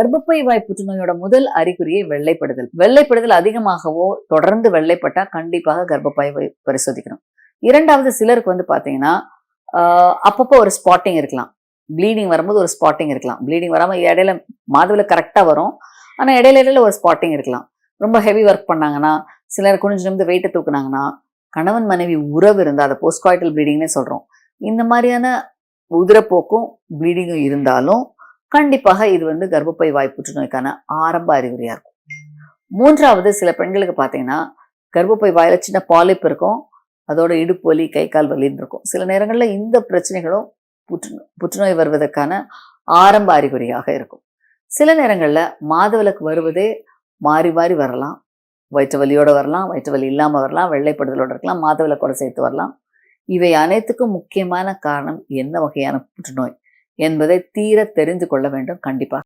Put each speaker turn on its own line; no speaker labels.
கர்ப்பப்பை வாய் புற்றுநோயோட முதல் அறிகுறியை வெள்ளைப்படுதல். வெள்ளைப்படுதல் அதிகமாகவோ தொடர்ந்து வெள்ளைப்பட்டா கண்டிப்பாக கர்ப்பப்பை பரிசோதிக்கணும். இரண்டாவது சிலருக்கு வந்து பார்த்தீங்கன்னா அப்பப்போ ஒரு ஸ்பாட்டிங் இருக்கலாம். ப்ளீடிங் வரும்போது ஒரு ஸ்பாட்டிங் இருக்கலாம். ப்ளீடிங் வராமல் இடையில மாதவில் கரெக்டாக வரும். ஆனால் இடையில இடையில ஒரு ஸ்பாட்டிங் இருக்கலாம். ரொம்ப ஹெவி ஒர்க் பண்ணாங்கன்னா சிலர் குனிஞ்சு நிமிந்து வெயிட்டை தூக்குனாங்கன்னா கணவன் மனைவி உறவு இருந்தால் அதை போஸ்ட்காய்டல் ப்ளீடிங்னே சொல்கிறோம் இந்த மாதிரியான உதிரப்போக்கும் ப்ளீடிங்கும் இருந்தாலும் கண்டிப்பாக இது வந்து கர்ப்பப்பை வாய் புற்றுநோய்க்கான ஆரம்ப அறிகுறியாக இருக்கும். மூன்றாவது சில பெண்களுக்கு பார்த்தீங்கன்னா கர்ப்பப்பை வாயில சின்ன பாலிப் இருக்கும். அதோட இடுப்பு வலி கை கால் வலின்னு இருக்கும். சில நேரங்களில் இந்த பிரச்சனைகளும் புற்று புற்றுநோய் வருவதற்கான ஆரம்ப அறிகுறியாக இருக்கும். சில நேரங்களில் மாதவிலக்கு வருவதே மாறி மாறி வரலாம். வயிற்று வலியோட வரலாம் வயிற்று வலி இல்லாமல் வரலாம் வெள்ளைப்படுதலோட இருக்கலாம் மாதவிலக்கோடு சேர்த்து வரலாம். இவை அனைத்துக்கும் முக்கியமான காரணம் என்ன வகையான புற்றுநோய்? என்பதை தீர தெரிந்து கொள்ள வேண்டும். கண்டிப்பாக